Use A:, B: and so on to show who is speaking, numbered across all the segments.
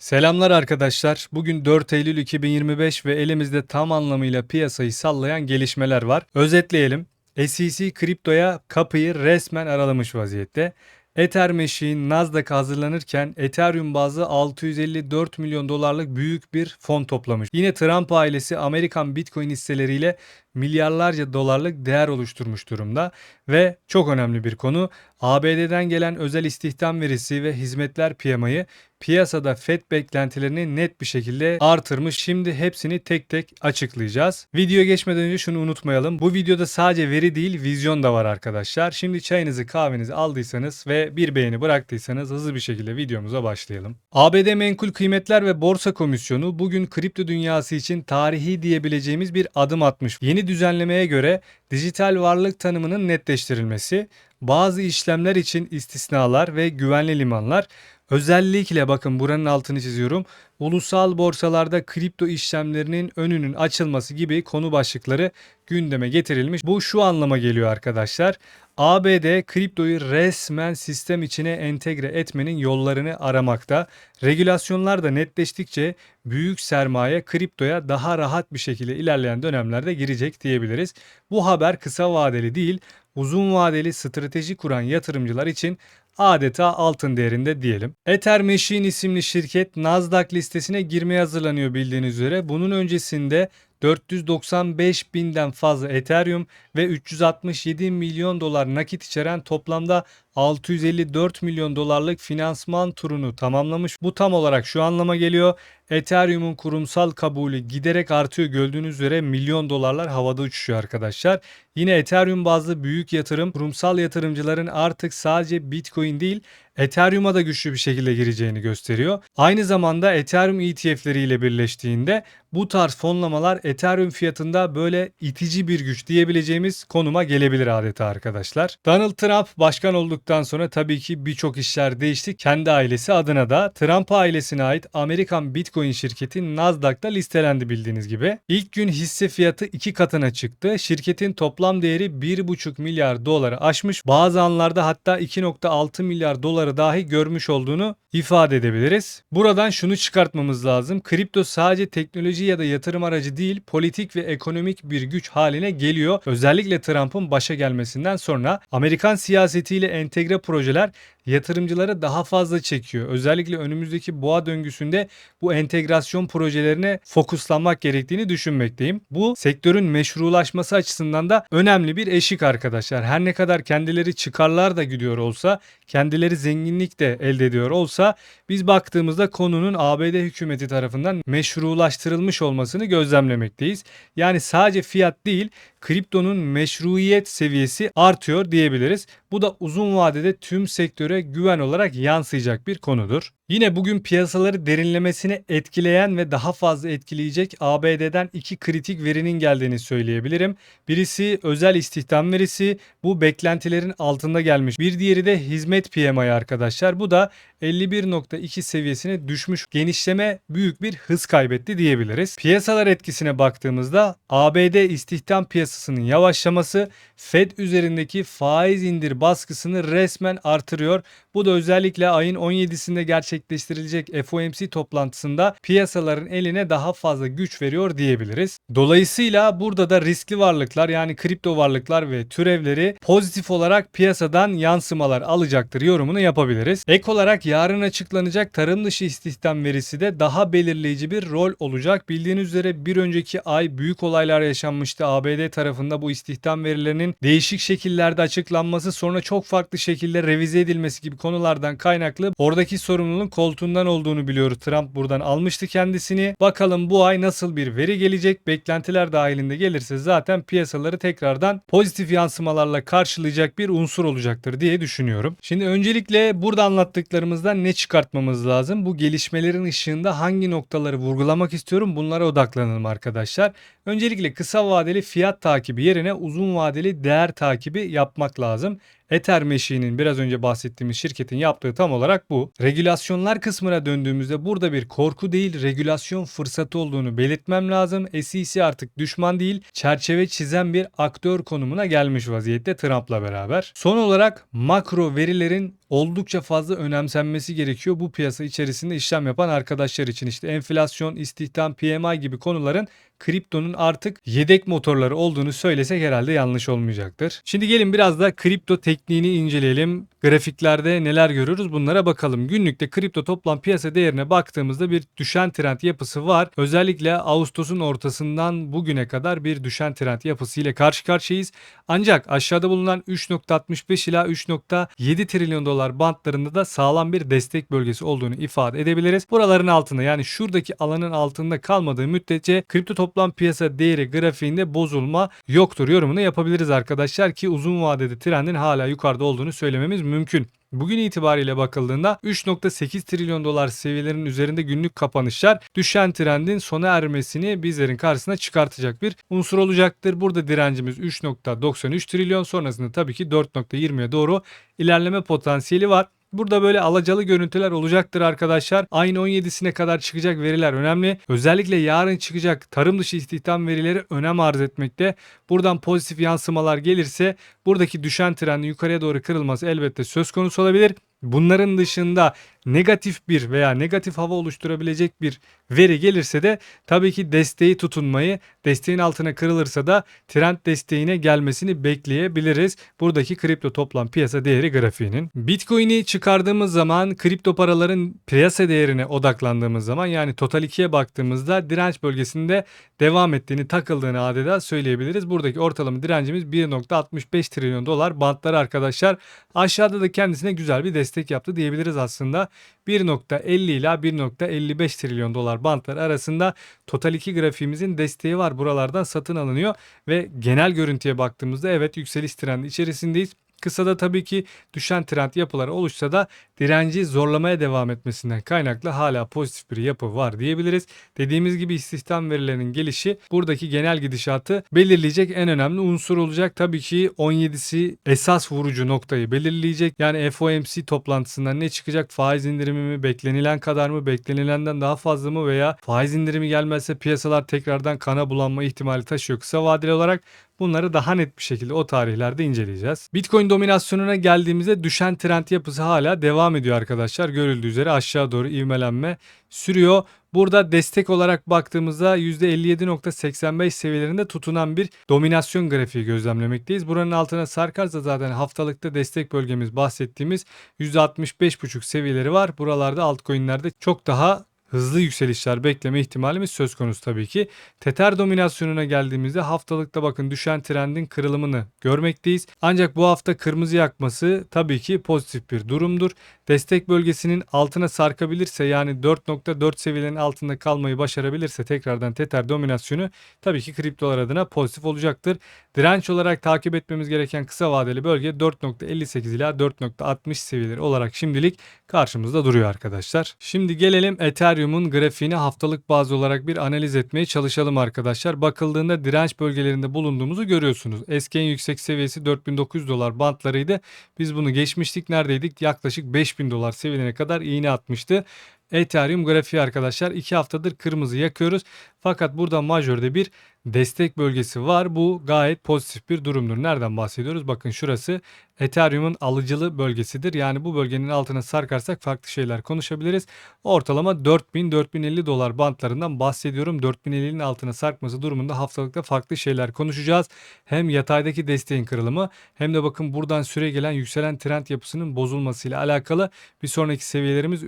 A: Selamlar arkadaşlar. Bugün 4 Eylül 2025 ve elimizde tam anlamıyla piyasayı sallayan gelişmeler var. Özetleyelim. SEC kriptoya kapıyı resmen aralamış vaziyette. Ether Machine Nasdaq hazırlanırken Ethereum bazlı 654 milyon dolarlık büyük bir fon toplamış. Yine Trump ailesi Amerikan Bitcoin hisseleriyle milyarlarca dolarlık değer oluşturmuş durumda ve çok önemli bir konu ABD'den gelen özel istihdam verisi ve hizmetler PMI'yi piyasada FED beklentilerini net bir şekilde artırmış. Şimdi hepsini tek tek açıklayacağız. Video geçmeden önce şunu unutmayalım. Bu videoda sadece veri değil vizyon da var arkadaşlar. Şimdi çayınızı kahvenizi aldıysanız ve bir beğeni bıraktıysanız hızlı bir şekilde videomuza başlayalım. ABD Menkul Kıymetler ve Borsa Komisyonu bugün kripto dünyası için tarihi diyebileceğimiz bir adım atmış. Yeni düzenlemeye göre dijital varlık tanımının netleştirilmesi, bazı işlemler için istisnalar ve güvenli limanlar Özellikle bakın buranın altını çiziyorum. Ulusal borsalarda kripto işlemlerinin önünün açılması gibi konu başlıkları gündeme getirilmiş. Bu şu anlama geliyor arkadaşlar. ABD kriptoyu resmen sistem içine entegre etmenin yollarını aramakta. Regülasyonlar da netleştikçe büyük sermaye kriptoya daha rahat bir şekilde ilerleyen dönemlerde girecek diyebiliriz. Bu haber kısa vadeli değil, uzun vadeli strateji kuran yatırımcılar için adeta altın değerinde diyelim. Ether Machine isimli şirket Nasdaq listesine girmeye hazırlanıyor bildiğiniz üzere. Bunun öncesinde 495 binden fazla Ethereum ve 367 milyon dolar nakit içeren toplamda 654 milyon dolarlık finansman turunu tamamlamış. Bu tam olarak şu anlama geliyor. Ethereum'un kurumsal kabulü giderek artıyor gördüğünüz üzere milyon dolarlar havada uçuşuyor arkadaşlar. Yine Ethereum bazlı büyük yatırım kurumsal yatırımcıların artık sadece Bitcoin değil Ethereum'a da güçlü bir şekilde gireceğini gösteriyor. Aynı zamanda Ethereum ETF'leriyle birleştiğinde bu tarz fonlamalar Ethereum fiyatında böyle itici bir güç diyebileceğimiz konuma gelebilir adeta arkadaşlar. Donald Trump başkan olduktan sonra tabii ki birçok işler değişti. Kendi ailesi adına da Trump ailesine ait Amerikan Bitcoin şirketi Nasdaq'ta listelendi bildiğiniz gibi. İlk gün hisse fiyatı iki katına çıktı. Şirketin toplam değeri 1,5 milyar doları aşmış. Bazı anlarda hatta 2,6 milyar doları dahi görmüş olduğunu ifade edebiliriz. Buradan şunu çıkartmamız lazım. Kripto sadece teknoloji ya da yatırım aracı değil, politik ve ekonomik bir güç haline geliyor. Özellikle Trump'ın başa gelmesinden sonra Amerikan siyasetiyle entegre projeler yatırımcıları daha fazla çekiyor. Özellikle önümüzdeki boğa döngüsünde bu entegrasyon projelerine fokuslanmak gerektiğini düşünmekteyim. Bu sektörün meşrulaşması açısından da önemli bir eşik arkadaşlar. Her ne kadar kendileri çıkarlar da gidiyor olsa, kendileri zenginlik de elde ediyor olsa biz baktığımızda konunun ABD hükümeti tarafından meşrulaştırılmış olmasını gözlemlemekteyiz. Yani sadece fiyat değil, kriptonun meşruiyet seviyesi artıyor diyebiliriz. Bu da uzun vadede tüm sektöre güven olarak yansıyacak bir konudur. Yine bugün piyasaları derinlemesine etkileyen ve daha fazla etkileyecek ABD'den iki kritik verinin geldiğini söyleyebilirim. Birisi özel istihdam verisi bu beklentilerin altında gelmiş. Bir diğeri de hizmet PMI arkadaşlar. Bu da 51.2 seviyesine düşmüş. Genişleme büyük bir hız kaybetti diyebiliriz. Piyasalar etkisine baktığımızda ABD istihdam piyasasının yavaşlaması Fed üzerindeki faiz indir baskısını resmen artırıyor. Bu da özellikle ayın 17'sinde gerçekleştirilecek FOMC toplantısında piyasaların eline daha fazla güç veriyor diyebiliriz. Dolayısıyla burada da riskli varlıklar yani kripto varlıklar ve türevleri pozitif olarak piyasadan yansımalar alacaktır yorumunu yapabiliriz. Ek olarak yarın açıklanacak tarım dışı istihdam verisi de daha belirleyici bir rol olacak. Bildiğiniz üzere bir önceki ay büyük olaylar yaşanmıştı. ABD tarafında bu istihdam verilerinin değişik şekillerde açıklanması sonra çok farklı şekilde revize edilmesi gibi konulardan kaynaklı oradaki sorumluluğun koltuğundan olduğunu biliyoruz. Trump buradan almıştı kendisini. Bakalım bu ay nasıl bir veri gelecek? Beklentiler dahilinde gelirse zaten piyasaları tekrardan pozitif yansımalarla karşılayacak bir unsur olacaktır diye düşünüyorum. Şimdi öncelikle burada anlattıklarımızdan ne çıkartmamız lazım? Bu gelişmelerin ışığında hangi noktaları vurgulamak istiyorum? Bunlara odaklanalım arkadaşlar. Öncelikle kısa vadeli fiyat takibi yerine uzun vadeli değer takibi yapmak lazım. Ether Machine'in biraz önce bahsettiğimiz şirketin yaptığı tam olarak bu. Regülasyonlar kısmına döndüğümüzde burada bir korku değil regülasyon fırsatı olduğunu belirtmem lazım. SEC artık düşman değil çerçeve çizen bir aktör konumuna gelmiş vaziyette Trump'la beraber. Son olarak makro verilerin oldukça fazla önemsenmesi gerekiyor bu piyasa içerisinde işlem yapan arkadaşlar için. İşte enflasyon, istihdam, PMI gibi konuların kriptonun artık yedek motorları olduğunu söylesek herhalde yanlış olmayacaktır. Şimdi gelin biraz da kripto tekniğini inceleyelim. Grafiklerde neler görüyoruz bunlara bakalım. Günlükte kripto toplam piyasa değerine baktığımızda bir düşen trend yapısı var. Özellikle Ağustos'un ortasından bugüne kadar bir düşen trend yapısı ile karşı karşıyayız. Ancak aşağıda bulunan 3.65 ila 3.7 trilyon dolar bantlarında da sağlam bir destek bölgesi olduğunu ifade edebiliriz. Buraların altında yani şuradaki alanın altında kalmadığı müddetçe kripto toplam piyasa değeri grafiğinde bozulma yoktur yorumunu yapabiliriz arkadaşlar ki uzun vadede trendin hala yukarıda olduğunu söylememiz mümkün. Bugün itibariyle bakıldığında 3.8 trilyon dolar seviyelerinin üzerinde günlük kapanışlar düşen trendin sona ermesini bizlerin karşısına çıkartacak bir unsur olacaktır. Burada direncimiz 3.93 trilyon sonrasında tabii ki 4.20'ye doğru ilerleme potansiyeli var. Burada böyle alacalı görüntüler olacaktır arkadaşlar. Ayın 17'sine kadar çıkacak veriler önemli. Özellikle yarın çıkacak tarım dışı istihdam verileri önem arz etmekte. Buradan pozitif yansımalar gelirse buradaki düşen trendin yukarıya doğru kırılması elbette söz konusu olabilir. Bunların dışında negatif bir veya negatif hava oluşturabilecek bir veri gelirse de tabii ki desteği tutunmayı, desteğin altına kırılırsa da trend desteğine gelmesini bekleyebiliriz. Buradaki kripto toplam piyasa değeri grafiğinin. Bitcoin'i çıkardığımız zaman kripto paraların piyasa değerine odaklandığımız zaman yani total 2'ye baktığımızda direnç bölgesinde devam ettiğini, takıldığını adeta söyleyebiliriz. Buradaki ortalama direncimiz 1.65 trilyon dolar bantları arkadaşlar. Aşağıda da kendisine güzel bir destek yaptı diyebiliriz aslında. 1.50 ila 1.55 trilyon dolar bantlar arasında Total 2 grafiğimizin desteği var. Buralardan satın alınıyor ve genel görüntüye baktığımızda evet yükseliş trendi içerisindeyiz. Kısada tabii ki düşen trend yapıları oluşsa da direnci zorlamaya devam etmesinden kaynaklı hala pozitif bir yapı var diyebiliriz. Dediğimiz gibi istihdam verilerinin gelişi buradaki genel gidişatı belirleyecek en önemli unsur olacak. Tabii ki 17'si esas vurucu noktayı belirleyecek. Yani FOMC toplantısından ne çıkacak? Faiz indirimi mi? Beklenilen kadar mı? Beklenilenden daha fazla mı? Veya faiz indirimi gelmezse piyasalar tekrardan kana bulanma ihtimali taşıyor kısa vadeli olarak. Bunları daha net bir şekilde o tarihlerde inceleyeceğiz. Bitcoin dominasyonuna geldiğimizde düşen trend yapısı hala devam ediyor arkadaşlar. Görüldüğü üzere aşağı doğru ivmelenme sürüyor. Burada destek olarak baktığımızda %57.85 seviyelerinde tutunan bir dominasyon grafiği gözlemlemekteyiz. Buranın altına sarkarsa zaten haftalıkta destek bölgemiz bahsettiğimiz %65.5 seviyeleri var. Buralarda altcoin'lerde çok daha hızlı yükselişler bekleme ihtimalimiz söz konusu tabii ki. Tether dominasyonuna geldiğimizde haftalıkta bakın düşen trendin kırılımını görmekteyiz. Ancak bu hafta kırmızı yakması tabii ki pozitif bir durumdur. Destek bölgesinin altına sarkabilirse yani 4.4 seviyenin altında kalmayı başarabilirse tekrardan Tether dominasyonu tabii ki kriptolar adına pozitif olacaktır. Direnç olarak takip etmemiz gereken kısa vadeli bölge 4.58 ila 4.60 seviyeleri olarak şimdilik karşımızda duruyor arkadaşlar. Şimdi gelelim Ethereum'un grafiğini haftalık bazı olarak bir analiz etmeye çalışalım arkadaşlar. Bakıldığında direnç bölgelerinde bulunduğumuzu görüyorsunuz. Eski en yüksek seviyesi 4900 dolar bantlarıydı. Biz bunu geçmiştik. Neredeydik? Yaklaşık 5000 dolar seviyelerine kadar iğne atmıştı. Ethereum grafiği arkadaşlar 2 haftadır kırmızı yakıyoruz. Fakat burada majörde bir destek bölgesi var. Bu gayet pozitif bir durumdur. Nereden bahsediyoruz? Bakın şurası Ethereum'un alıcılı bölgesidir. Yani bu bölgenin altına sarkarsak farklı şeyler konuşabiliriz. Ortalama 4000-4050 dolar bantlarından bahsediyorum. 4050'nin altına sarkması durumunda haftalıkta farklı şeyler konuşacağız. Hem yataydaki desteğin kırılımı hem de bakın buradan süre gelen yükselen trend yapısının bozulmasıyla alakalı bir sonraki seviyelerimiz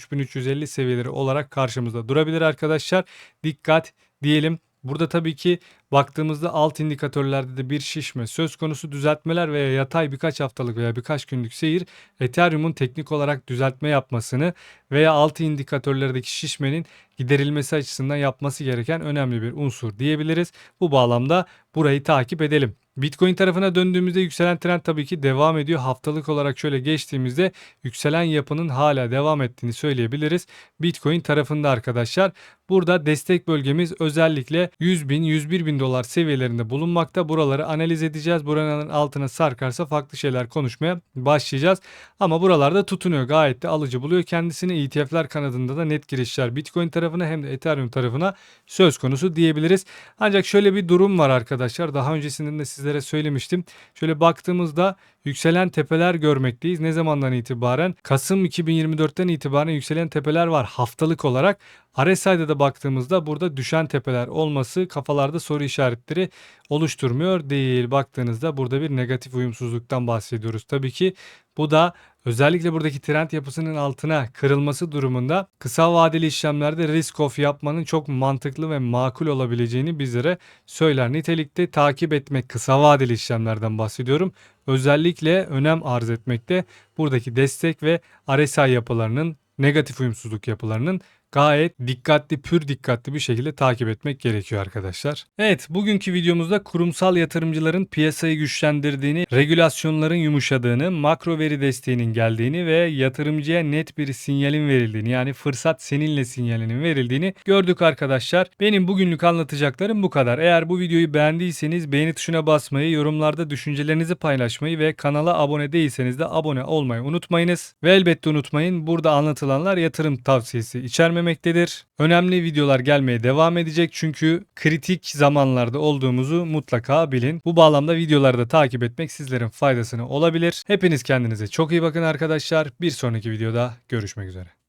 A: 3400-3350 seviyeleri olarak karşımızda durabilir arkadaşlar. Dikkat diyelim. Burada tabii ki baktığımızda alt indikatörlerde de bir şişme söz konusu düzeltmeler veya yatay birkaç haftalık veya birkaç günlük seyir Ethereum'un teknik olarak düzeltme yapmasını veya alt indikatörlerdeki şişmenin giderilmesi açısından yapması gereken önemli bir unsur diyebiliriz. Bu bağlamda burayı takip edelim. Bitcoin tarafına döndüğümüzde yükselen trend tabii ki devam ediyor. Haftalık olarak şöyle geçtiğimizde yükselen yapının hala devam ettiğini söyleyebiliriz. Bitcoin tarafında arkadaşlar burada destek bölgemiz özellikle 100 bin 101 bin dolar seviyelerinde bulunmakta. Buraları analiz edeceğiz. Buranın altına sarkarsa farklı şeyler konuşmaya başlayacağız. Ama buralarda tutunuyor. Gayet de alıcı buluyor kendisini. ETF'ler kanadında da net girişler Bitcoin tarafına hem de Ethereum tarafına söz konusu diyebiliriz. Ancak şöyle bir durum var arkadaşlar. Daha öncesinde de sizlere söylemiştim. Şöyle baktığımızda yükselen tepeler görmekteyiz. Ne zamandan itibaren? Kasım 2024'ten itibaren yükselen tepeler var haftalık olarak. RSI'de de baktığımızda burada düşen tepeler olması kafalarda soru işaretleri oluşturmuyor değil. Baktığınızda burada bir negatif uyumsuzluktan bahsediyoruz. Tabii ki bu da özellikle buradaki trend yapısının altına kırılması durumunda kısa vadeli işlemlerde risk off yapmanın çok mantıklı ve makul olabileceğini bizlere söyler. Nitelikte takip etmek kısa vadeli işlemlerden bahsediyorum. Özellikle önem arz etmekte buradaki destek ve RSI yapılarının negatif uyumsuzluk yapılarının gayet dikkatli, pür dikkatli bir şekilde takip etmek gerekiyor arkadaşlar. Evet, bugünkü videomuzda kurumsal yatırımcıların piyasayı güçlendirdiğini, regülasyonların yumuşadığını, makro veri desteğinin geldiğini ve yatırımcıya net bir sinyalin verildiğini yani fırsat seninle sinyalinin verildiğini gördük arkadaşlar. Benim bugünlük anlatacaklarım bu kadar. Eğer bu videoyu beğendiyseniz beğeni tuşuna basmayı, yorumlarda düşüncelerinizi paylaşmayı ve kanala abone değilseniz de abone olmayı unutmayınız. Ve elbette unutmayın burada anlatılanlar yatırım tavsiyesi içermemektedir. Önemli videolar gelmeye devam edecek çünkü kritik zamanlarda olduğumuzu mutlaka bilin. Bu bağlamda videoları da takip etmek sizlerin faydasına olabilir. Hepiniz kendinize çok iyi bakın arkadaşlar. Bir sonraki videoda görüşmek üzere.